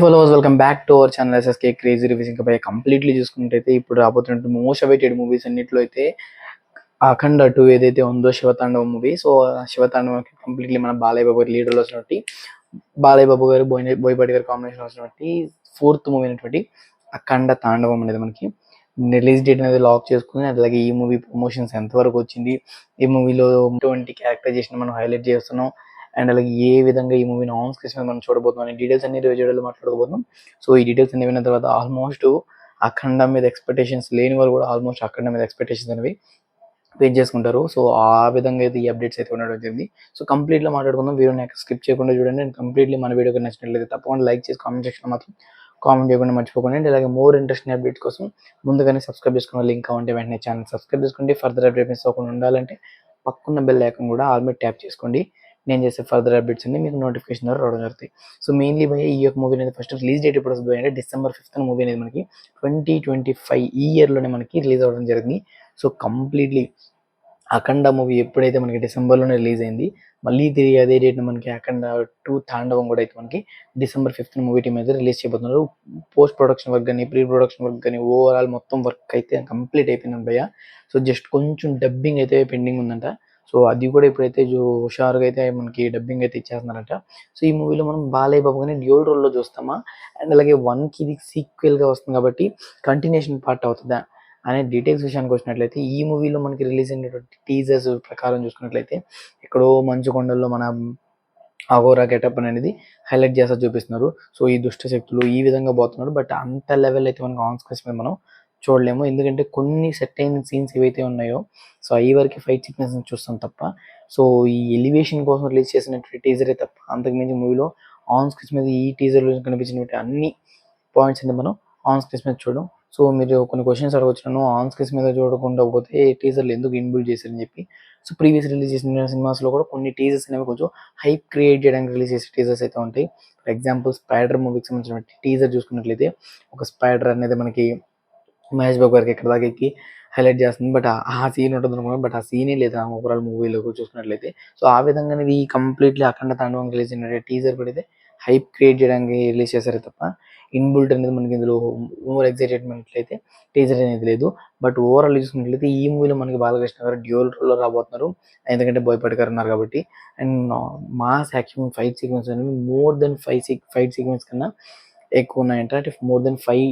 Followers welcome back to our channel SSK crazy reviews ఇంకా completely చూసుకుంటే ఇప్పుడు రాబోతున్నట్టు most awaited movies అన్నిట్లో అయితే అఖండ టూ ఏదైతే ఉందో Shivatandava movie so Shivatandava completely మన బాలయ్య బాబు గారి లీడర్లో వచ్చినట్టు బాలయ్య బాబు గారు బోయ్ బోయపాటి గారి కాంబినేషన్ వచ్చినట్టు ఫోర్త్ మూవీ అయినటువంటి అఖండ తాండవం అనేది మనకి రిలీజ్ డేట్ అనేది లాక్ చేసుకుని అలాగే ఈ మూవీ ప్రమోషన్స్ ఎంతవరకు వచ్చింది ఈ మూవీలో ఎటువంటి క్యారెక్టరైజేషన్ మనం హైలైట్ చేస్తున్నాం అండ్ అలాగే ఏ విధంగా ఈ మూవీని ఆన్ స్క్రీన్ మీద మనం చూడబోతున్నాం డీటెయిల్స్ అన్ని రివ్యూలో మాట్లాడబోతున్నాం. సో ఈ డీటెయిల్స్ అన్ని విన్న తర్వాత ఆల్మోస్ట్ అఖండ మీద ఎక్స్పెక్టేషన్స్ లేని వాళ్ళు కూడా ఆల్మోస్ట్ అఖండ మీద ఎక్స్పెక్టేషన్స్ అనేవి పేజ్ చేసుకుంటారు. సో ఆ విధంగా అయితే ఈ అప్డేట్స్ అయితే ఉండడం జరిగింది. సో కంప్లీట్గా మాట్లాడుకుందాం. వీడియోని స్కిప్ చేయకుండా చూడండి. అండ్ కంప్లీట్లీ మన వీడియోకి నచ్చినట్లయితే తప్పకుండా లైక్ చేసి కామెంట్ సెక్షన్ మాత్రం కామెంట్ చేయకుండా మర్చిపోకండి. అండ్ అలాగే మోర్ ఇంట్రెస్టింగ్ అప్డేట్స్ కోసం ముందుగానే సబ్స్క్రైబ్ చేసుకున్న లింక్ ఉంటే వెంటనే ఛానల్ సబ్స్క్రైబ్ చేసుకోండి. ఫర్దర్ అప్డేట్ మిస్ అవ్వకుండా ఉండాలంటే పక్కన బెల్ లేకుండా కూడా ఆల్రెడీ ట్యాప్ చేసుకోండి. నేను చేసే ఫర్దర్ అప్డేట్స్ అన్ని మీకు నోటిఫికేషన్ ద్వారా రావడం జరుగుతాయి. సో మెయిన్లీ భయ ఈ యొక్క మూవీ అనేది ఫస్ట్ రిలీజ్ డేట్ ఎప్పుడు వస్తుంది అంటే డిసెంబర్ ఫిఫ్త్ మూవీ అనేది మనకి ట్వంటీ ట్వంటీ ఫైవ్ ఈ ఇయర్లోనే మనకి రిలీజ్ అవ్వడం జరిగింది. సో కంప్లీట్లీ అఖండ మూవీ ఎప్పుడైతే మనకి డిసెంబర్లోనే రిలీజ్ అయింది మళ్ళీ తిరిగి అదే డేట్ మనకి అఖండ టూ తాండవం కూడా అయితే మనకి డిసెంబర్ ఫిఫ్త్ మూవీ టీమ్ అయితే రిలీజ్ చేయబోతున్నారు. పోస్ట్ ప్రొడక్షన్ వర్క్ కానీ ప్రీ ప్రొడక్షన్ వర్క్ కానీ ఓవరాల్ మొత్తం వర్క్ అయితే కంప్లీట్ అయిపోయింది భయ్య. సో జస్ట్ కొంచెం డబ్బింగ్ అయితే పెండింగ్ ఉందంట. సో అది కూడా ఇప్పుడైతే జో హుషారుగా అయితే మనకి డబ్బింగ్ అయితే ఇచ్చేస్తున్నారట. సో ఈ మూవీలో మనం బాలయ్య బాబు కానీ డ్యూల్ రోల్లో చూస్తామా? అండ్ అలాగే వన్కి ఇది సీక్వెల్గా వస్తుంది కాబట్టి కంటిన్యూషన్ పార్ట్ అవుతుందా? అనే డీటెయిల్స్ విషయానికి వచ్చినట్లయితే ఈ మూవీలో మనకి రిలీజ్ అయినటువంటి టీజర్స్ ప్రకారం చూసుకున్నట్లయితే ఎక్కడో మంచు కొండల్లో మన అగోరా గెటప్ అనేది హైలైట్ చేస్తా చూపిస్తున్నారు. సో ఈ దుష్ట శక్తులు ఈ విధంగా పోతున్నారు. బట్ అంత లెవెల్ అయితే మనకు ఆన్ మీద మనం చూడలేము. ఎందుకంటే కొన్ని సెట్ అయిన సీన్స్ ఏవైతే ఉన్నాయో సో అవి వరకు ఫైట్ సీక్వెన్స్ చూస్తాం తప్ప సో ఈ ఎలివేషన్ కోసం రిలీజ్ చేసినటువంటి టీజరే తప్ప అంతకుమించి మూవీలో ఆన్ స్క్రీన్ మీద ఈ టీజర్లో కనిపించినటువంటి అన్ని పాయింట్స్ అనేది మనం ఆన్ స్క్రీన్ మీద చూడడం. సో మీరు కొన్ని క్వశ్చన్స్ అడగొచ్చును ఆన్ స్క్రీన్ మీద చూడకుండా పోతే టీజర్లు ఎందుకు ఇన్బుల్ చేశారని చెప్పి. సో ప్రీవియస్ రిలీజ్ చేసిన సినిమాస్లో కూడా కొన్ని టీజర్స్ అనేవి కొంచెం హైప్ క్రియేట్ చేయడానికి రిలీజ్ చేసే టీజర్స్ అయితే ఉంటాయి. ఫర్ ఎగ్జాంపుల్ స్పైడర్ మూవీకి సంబంధించిన టీజర్ చూసుకున్నట్లయితే ఒక స్పైడర్ అనేది మనకి మహేష్ బాబు గారికి ఎక్కడ దాకా ఎక్కి హైలైట్ చేస్తుంది. బట్ ఆ సీన్ ఉంటుంది అనుకున్నాను బట్ ఆ సీనే లేదు ఆ ఓవరాల్ మూవీలో చూసుకున్నట్లయితే. సో ఆ విధంగా ఇది కంప్లీట్లీ అఖండ తాండవం రిలీజ్ అయిన టీజర్ పడితే హైప్ క్రియేట్ చేయడానికి రిలీజ్ చేశారు తప్ప ఇన్బుల్ట్ అనేది మనకి ఇందులో ఓవర్ ఎగ్జైటెడ్మెంట్ అయితే టీజర్ అనేది లేదు. బట్ ఓవరాల్ చూసుకున్నట్లయితే ఈ మూవీలో మనకి బాలకృష్ణ గారు డ్యూల్ రోల్లో రాబోతున్నారు. ఎందుకంటే బోయపాటి గారు ఉన్నారు కాబట్టి. And mass action fight sequence అనేవి more than five seek fight sequence కన్నా ఎక్కువ ఉన్నాయంట. అంటే more than five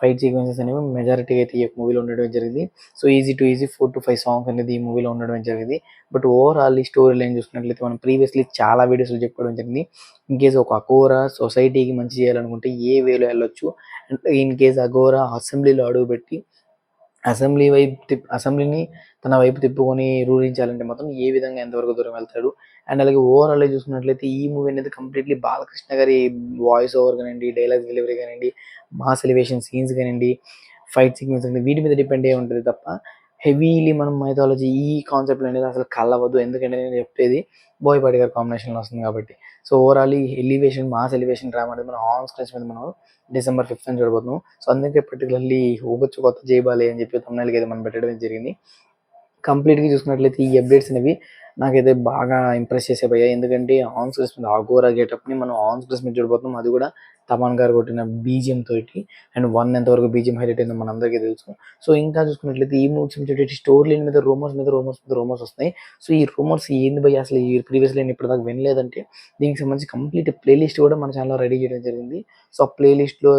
fight sequences అనేవి మెజారిటీ అయితే ఈ మూవీలో ఉండడం జరిగింది. So easy to easy four to five songs అనేది ఈ మూవీలో ఉండడం జరిగింది. బట్ ఓవరాల్ ఈ స్టోరీ లైన్ చూసుకున్నట్లయితే మనం ప్రీవియస్లీ చాలా వీడియోస్లో చెప్పుకోవడం జరిగింది. ఇన్ కేస్ ఒక అఘోరా సొసైటీకి మంచి చేయాలనుకుంటే ఏ వేలో వెళ్ళొచ్చు? ఇన్ కేస్ అఘోరా అసెంబ్లీలో అడుగుపెట్టి అసెంబ్లీ వైపు తిప్ అసెంబ్లీని తన వైపు తిప్పుకొని రూలించాలంటే మాత్రం ఏ విధంగా ఎంతవరకు దూరం వెళ్తాడు? అండ్ అలాగే ఓవరాల్ చూసుకున్నట్లయితే ఈ మూవీ అనేది కంప్లీట్లీ బాలకృష్ణ గారి వాయిస్ ఓవర్ కానివ్వండి డైలాగ్ డెలివరీ కానివ్వండి మాస్ ఎలివేషన్ సీన్స్ కానివ్వండి ఫైట్ సీక్వెన్స్ కానీ వీటి మీద డిపెండ్ అయ్యి ఉంటుంది తప్ప హెవీలీ మనం మైథాలజీ ఈ కాన్సెప్ట్ అనేది అసలు కలవద్దు ఎందుకంటే నేను చెప్పేది బోయపాటి గారి కాంబినేషన్లో వస్తుంది కాబట్టి. సో ఓవరాల్ ఈ ఎలివేషన్ మాస్ ఎలివేషన్ డ్రామా అనేది మనం ఆన్ స్క్రీన్స్ మీద మనం డిసెంబర్ ఫిఫ్త్ అని చూడబోతున్నాం. సో అందుకే పర్టికులర్లీ ఊగొచ్చు కొత్త జయబాలి అని చెప్పి తమిళకి అయితే మనం పెట్టడం జరిగింది. కంప్లీట్గా చూసుకున్నట్లయితే ఈ అప్డేట్స్ అనేవి నాకైతే బాగా ఇంప్రెస్ చేసే పోయాయి ఎందుకంటే ఆన్ స్క్రీన్స్ మీద ఆగోరా గేటప్ని మనం ఆన్ స్క్రీన్స్ మీద చూడబోతున్నాం. అది కూడా తమన్ గారు కొట్టిన బీజిఎం తోటి అండ్ వన్ ఎంతవరకు బీజిఎం హైలైట్ అయిందో మనందరికీ తెలుసు. సో ఇంకా చూసుకున్నట్లయితే ఈ మూవీస్ సంబంధించి స్టోరీ లైన్ మీద రూమర్స్ మీద రూమర్స్ మీద రూమర్స్ వస్తాయి సో ఈ రూమర్స్ ఏంది భయ అసలు ఈ ప్రీవియస్ లైన్ ఇప్పటిదాకా వినలేదంటే దీనికి సంబంధించి కంప్లీట్ ప్లేలిస్ట్ కూడా మన ఛానల్లో రెడీ చేయడం జరిగింది. సో ఆ ప్లేలిస్ట్లో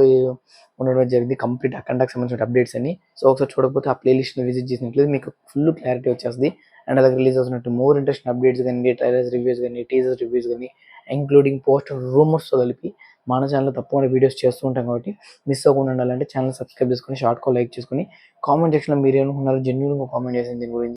ఉండడం జరిగింది. కంప్లీట్ అఖండకు సంబంధించిన అప్డేట్స్ అని సో ఒకసారి చూడకపోతే ఆ ప్లేలిస్ట్ని విజిట్ చేసినట్లయితే మీకు ఫుల్ క్లారిటీ వచ్చేస్తుంది. అండ్ అలాగే రిలీజ్ అవుతున్నట్టు మోర్ ఇంట్రెస్ట్ అప్డేట్స్ కానీ ట్రైలర్స్ రివ్యూస్ కానీ టీజర్స్ రివ్యూస్ కానీ ఇంక్లూడింగ్ పోస్టర్ రూమర్స్ కలిపి మన ఛానల్లో తప్పకుండా వీడియోస్ చేస్తూ ఉంటాం కాబట్టి మిస్ అవ్వకుండా ఉండాలంటే ఛానల్ సబ్స్క్రైబ్ చేసుకొని షార్ట్ కాల్ లైక్ చేసుకొని కామెంట్ సెక్షన్లో మీరు ఏమనుకున్నారో జెన్యున్గా కామెంట్ చేసింది దీని గురించి.